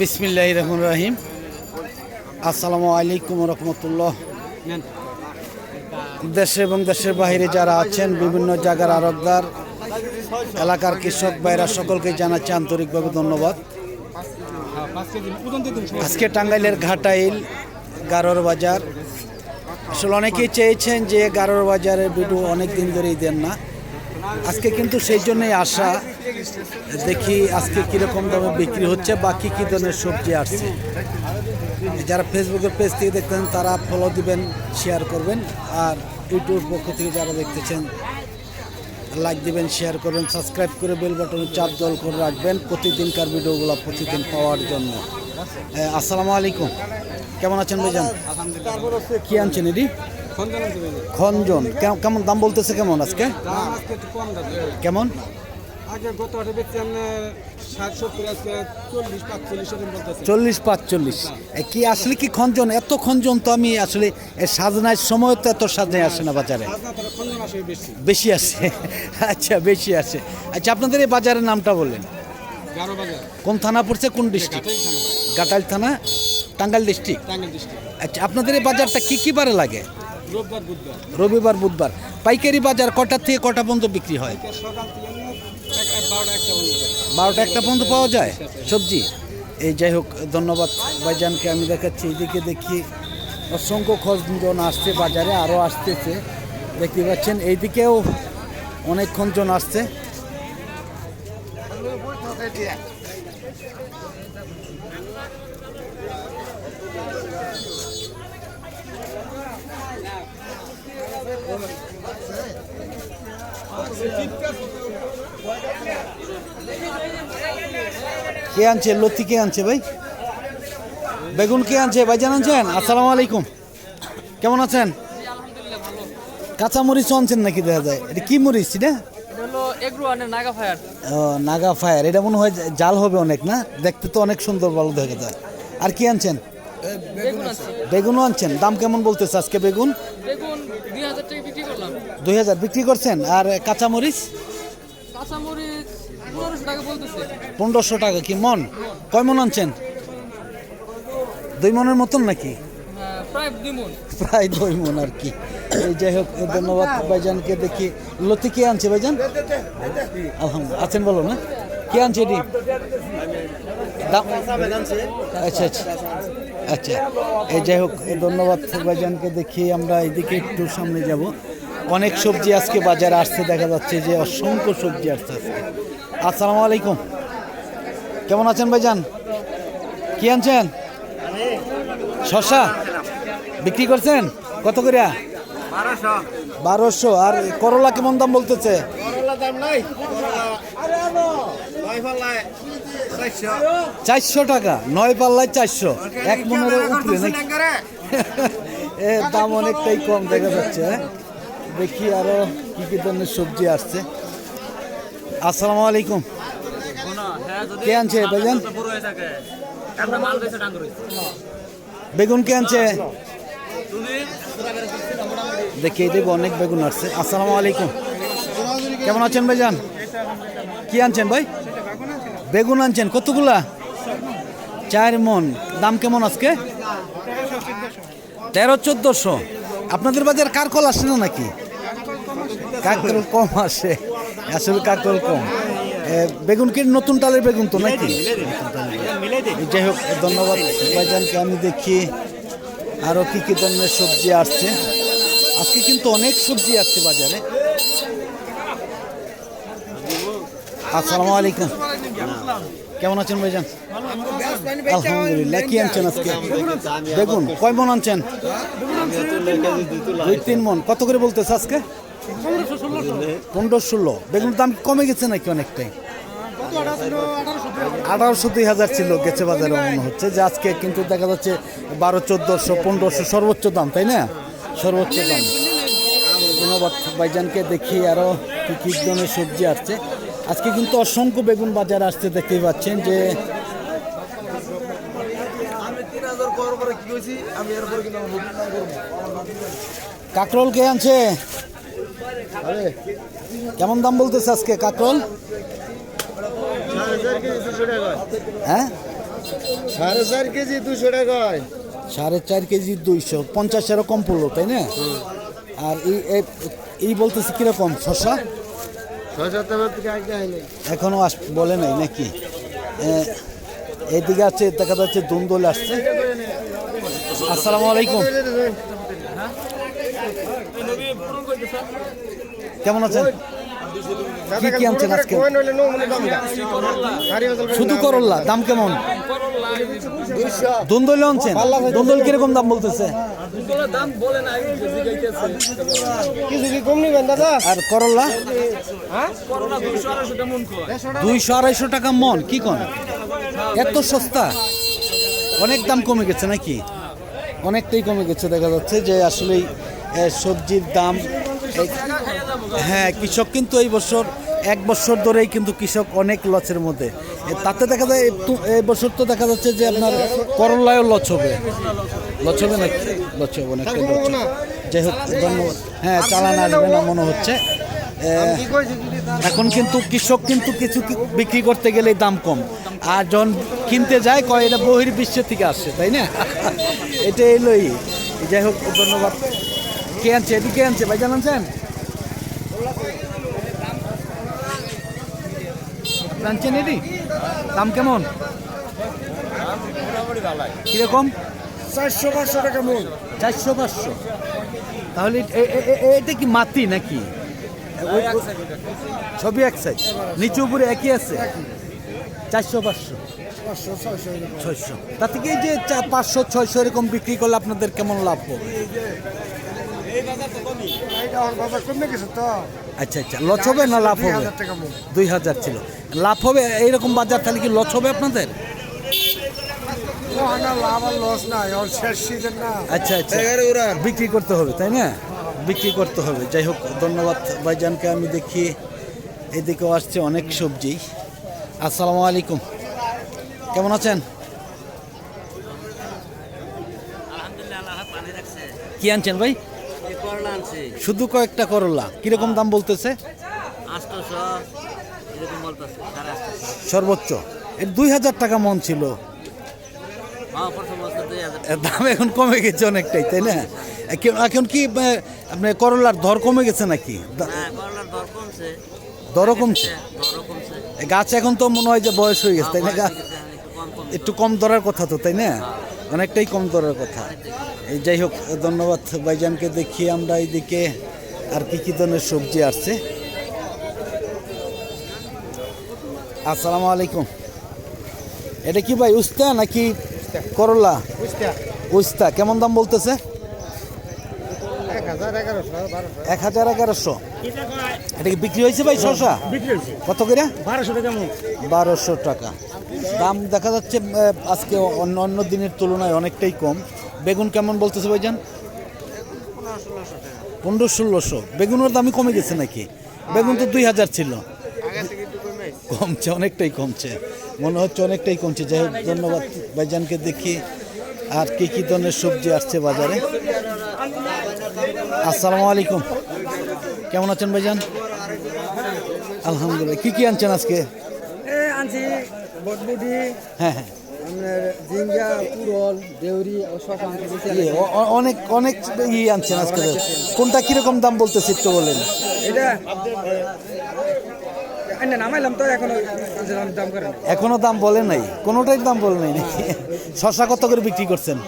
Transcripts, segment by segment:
বিসমিল্লাহ রহমান রাহিম। আসসালামু আলাইকুম রহমতুল্লাহ। দেশে এবং দেশের বাইরে যারা আছেন, বিভিন্ন জায়গার আরবদার, এলাকার কৃষক ভাইরা, সকলকে জানাচ্ছি আন্তরিকভাবে ধন্যবাদ। আজকে টাঙ্গাইলের ঘাটাইল গারোর বাজার। আসলে অনেকেই চেয়েছেন যে গারোর বাজারের ভিডিও অনেক দিন ধরেই দেন না। আজকে কিন্তু সেই জন্যই আসা দেখি আজকে কীরকম দামে বিক্রি হচ্ছে বা কী কী ধরনের সবজি আসছে। যারা ফেসবুকের পেজ থেকে দেখতেন তারা ফলো দিবেন শেয়ার করবেন আর ইউটিউব পক্ষ থেকে যারা দেখতেছেন লাইক দিবেন শেয়ার করবেন সাবস্ক্রাইব করে বেল বাটনে চাপ জল করে রাখবেন প্রতিদিনকার ভিডিওগুলো প্রতিদিন পাওয়ার জন্য। আসসালামু আলাইকুম। কেমন আছেন ভাইজান? কি আনছেন এটি খঞ্জন কেম- কেমন দাম বলতেছে কেমন আজকে? কেমন? চল্লিশ পাঁচচল্লিশ চল্লিশ পাঁচচল্লিশ। কি আসলে কি খঞ্জন? এত খঞ্জন তো আমি আসলে এ সাজনার সময় তো এত সাজনায় আসে না বাজারে। বেশি। আসে। আচ্ছা বেশি আসে। আচ্ছা আপনাদের এই বাজারের নামটা বললেন কোন থানা পড়ছে? কোন ডিস্ট্রিক্ট? গাটাই থানা। টাঙ্গাইল ডিস্ট্রিক্ট। আচ্ছা আপনাদের এই বাজারটা কি কি বারে লাগে? রোববার বুধবার। পাইকারি বাজার কটার থেকে কটা পর্যন্ত বিক্রি হয়? বারোটা একটা বারোটা একটা পর্যন্ত পাওয়া যায়? সবজি? এই যাই হোক ধন্যবাদ ভাইজানকে। আমি দেখাচ্ছি এদিকে দেখি অসংখ্য খঞ্জন আসছে বাজারে আরও আসতেছে। দেখতে পাচ্ছেন এইদিকেও অনেক খঞ্জন আসছে। কে আনছে? লতি কে আনছে ভাই? বেগুন কে আনছে? ভাইজান আনছেন? আসসালামু আলাইকুম। কেমন আছেন? কাঁচা মরিচ আনছেন নাকি দেখা যায়? এটা কি মরিচ? এটা? ও, নাগা ফায়ার। এটা মনে হয় জাল হবে অনেক না? দেখতে তো অনেক সুন্দর ভালো দেখা যায়। আর কি আনছেন? বেগুনও আনছেন। দাম কেমন বলতেছে আজকে বেগুন? বেগুন দুই হাজার বিক্রি করছেন। আর কাঁচা কাঁচামরিচ পনেরোশো টাকা কি মন? কয় মন আনছেন? দুই মনের মতন নাকি? হ্যাঁ, প্রায় দুই মন। আর কি। যাই হোক ধন্যবাদ ভাইজানকে দেখি। লতি কে আনছে ভাইজান? আলহামদুলিল্লাহ। আছেন বলো না কে আনছে এটি? দাম- আচ্ছা আচ্ছা। আচ্ছা এই যাই হোক ধন্যবাদ ভাইজানকে দেখি আমরা এদিকে একটু সামনে যাব। অনেক সবজি আজকে বাজারে আসতে দেখা যাচ্ছে যে অসংখ্য সবজি আসছে আজকে। আসসালামু আলাইকুম। কেমন আছেন ভাইজান? কি আনছেন? শশা বিক্রি করছেন? কত করে? বারোশো। আর করলা কেমন দাম বলতেছে? চারশো। টাকা নয় পাল্লায় চারশো। এক মনের উপরে নাকি? এ দাম অনেকটাই কম দেখা যাচ্ছে হ্যাঁ? দেখি আরও কি কি ধরনের সবজি আসছে। আসসালামু আলাইকুম। কে আনছে ভাইজান? বেগুন কে আনছে? দেখি এই দেখো অনেক বেগুন আসছে। আসসালামু আলাইকুম। কেমন আছেন ভাইজান? কি আনছেন ভাই? বেগুন আনছেন, কতগুলা? চার মন। দাম কেমন আজকে? তেরো চোদ্দোশো। আপনাদের বাজার কারকল আসে না নাকি? কাকরল কম আসে, আসলে কাকরল কম। বেগুন কি নতুন টালের বেগুন তো নাকি? যাই হোক, ধন্যবাদ ভাইজানকে, আমি দেখি আরও কী কী ধরনের সবজি আসছে। আজকে কিন্তু অনেক সবজি আসছে বাজারে। আসসালামু আলাইকুম। কেমন আছেন ভাইজান? আলহামদুলিল্লাহ কি আনছেন আজকে? বেগুন কয় মন আনছেন? দুই তিন মন। কত করে বলতেছে আজকে? পনেরো ষোলো বেগুনের দাম কমে গেছে নাকি অনেকটাই? আঠারোশো দুই হাজার ছিল গেছে বাজারে মনে হচ্ছে। যে আজকে কিন্তু দেখা যাচ্ছে বারো চোদ্দোশো পনেরোশো সর্বোচ্চ দাম তাই না? সর্বোচ্চ দাম। ধন্যবাদ ভাইজানকে দেখি আরও কি কি ধরনের সবজি আসছে। আজকে কিন্তু অসংখ্য বেগুন বাজার আসতে দেখতেই পাচ্ছেন যে কাকরোল কে আনছে? কেমন দাম বলতেছে আজকে কাকরোল? হ্যাঁ? সাড়ে চার কেজি দুশো টাকায় সাড়ে চার কেজি দুইশো পঞ্চাশেরও কম পড়ল তাই না? আর এই বলতেছে কীরকম শশা এখনও আস বলে নাই নাকি? এইদিকে আছে, দেখা যাচ্ছে দুন্দল আসছে। আসসালামু আলাইকুম। কেমন আছেন? আনছেন আজকে? শুধু দাম কেমন? দুন্দল আনছেন? দুন্দল কীরকম দাম বলতেছে? কিছু কি কম নিবেন দাদা? আর করল্লা দুইশো আড়াইশো টাকা মন কি কোন? এত সস্তা? অনেক দাম কমে গেছে নাকি? অনেকটাই কমে গেছে দেখা যাচ্ছে যে আসলেই সবজির দাম হ্যাঁ কৃষক কিন্তু এই বছর এক বছর ধরেই কিন্তু কৃষক অনেক লচের মধ্যে। তাতে দেখা যায় একটু এই বছর তো দেখা যাচ্ছে যে আপনার করলায়ও লচ হবে। লচ হবে নাকি? অনেকটাই লচ যাই হোক ধন্যবাদ হ্যাঁ চালান আসবে না মনে হচ্ছে। এখন কিন্তু কৃষক কিন্তু কিছু বিক্রি করতে গেলে দাম কম। আর যখন কিনতে যায় কয় এটা বহির্বিশ্ব থেকে আসছে তাই না? এটা এলোই। যাই হোক ধন্যবাদ। কে আনছে? এটি কে আনছে? ভাই জানাচ্ছেন জানছেন এটি দাম কেমন? কীরকম? চারশো পাঁচশো টাকা মন চারশো পাঁচশো। তাহলে এটা কি মাটি নাকি? ছবি এক সাইজ নিচু উপরে একই আছে? চারশো পাঁচশো। ছয়শো তা থেকে এই যে পাঁচশো ছয়শো এরকম বিক্রি করলে আপনাদের কেমন লাভ হবে? আচ্ছা আচ্ছা। লস হবে না লাভ হবে? দুই হাজার ছিল। লাভ হবে? এইরকম বাজার তাহলে কি লস হবে আপনাদের ওখানে লাভ আর লস নাই ওর শেষ সিজন না আচ্ছা আচ্ছা। বিক্রি করতে হবে তাই না? বিক্রি করতে হবে। যাই হোক ধন্যবাদ ভাইজানকে। আমি দেখি এদিকেও আসছে অনেক সবজি। আসসালামু আলাইকুম। কেমন আছেন? কি আনছেন ভাই? করলা শুধু কয়েকটা করলা। কীরকম দাম বলতেছে? সর্বোচ্চ। এর দুই হাজার টাকা মন ছিল হ্যাঁ প্রথম বছর দুই হাজার এর দাম এখন কমে গেছে অনেকটাই তাই না? এখন- কি আপনার করলার দর কমে গেছে নাকি? হ্যাঁ দর কমছে। দরও গাছ এখন তো মনে হয় যে বয়স হয়ে গেছে তাই না গাছ একটু কম কম একটু কম দরের কথা তো তাই না? অনেকটাই কম দরের কথা। এই যাই হোক ধন্যবাদ ভাইজানকে দেখি আমরা এইদিকে আর কি কি ধরনের সবজি আসছে। আসসালামু আলাইকুম। এটা কি ভাই উস্তা নাকি করলা উস্তা কেমন দাম বলতেছে? এক হাজার এগারোশো বারোশো। এক হাজার এগারোশো। এটা কি বিক্রি হয়েছে ভাই শশা কত করে? বারোশো টাকা বারোশো টাকা। দাম দেখা যাচ্ছে আজকে অন্য অন্য দিনের তুলনায় অনেকটাই কম। বেগুন কেমন বলতেছে ভাইজান? পনেরো ষোলোশো। বেগুনের দামই কমে গেছে নাকি? বেগুন তো দুই হাজার ছিল। কমছে অনেকটাই কমছে। মনে হচ্ছে অনেকটাই কমছে। যাই হোক ধন্যবাদ ভাইজানকে দেখি আর কি কি ধরনের সবজি আসছে বাজারে। আসসালামু আলাইকুম। কেমন আছেন ভাইজান? আলহামদুলিল্লাহ। কি কি আনছেন আজকে? আনছি বটবুটি হ্যাঁ হ্যাঁ। ইয়ে, অনেক অনেক ই আনছেন আজকে। কোনটা কীরকম দাম বলতেছে একটু বলেন। এটা এখনও দাম বলে নাই। কোনোটাই দাম বলে নাই। নাকি শশা কত করে বিক্রি করছেন?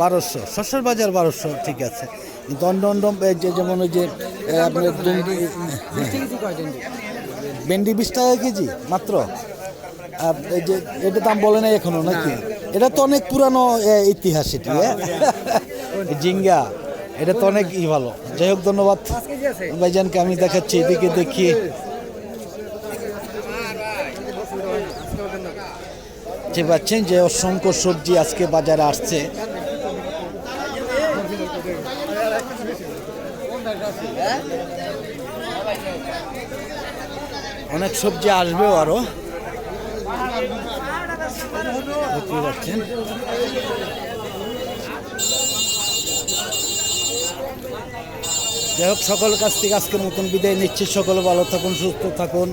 বারোশো। শশার বাজার বারোশো ঠিক আছে। কিন্তু অন্য অন্য যে যেমন ওই যে আপনার ভেন্ডি বিশ টাকা কেজি মাত্র? আর এই যে এটা দাম বলে নাই এখনও নাকি? এটা তো অনেক পুরানো ইতিহাস এটি এ? জিঙ্গা এটা তো অনেক ই ভালো। যাই হোক ধন্যবাদ। ভাইজানকে আমি দেখাচ্ছি এদিকে দেখি। যে পাচ্ছেন যে অসংখ্য সবজি আজকে বাজারে আসছে। অনেক সবজি আসবেও আরও। পাচ্ছেন। যাই হোক, সকল কাছ থেকে আজকে নতুন বিদায় নিচ্ছি। সকলে ভালো থাকুন, সুস্থ থাকুন।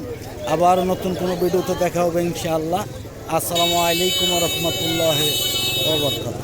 আবার নতুন কোনো ভিডিওতে দেখা হবে ইনশাআল্লাহ। আসসালামু আলাইকুম রহমতুল্লাহ ওবরকাত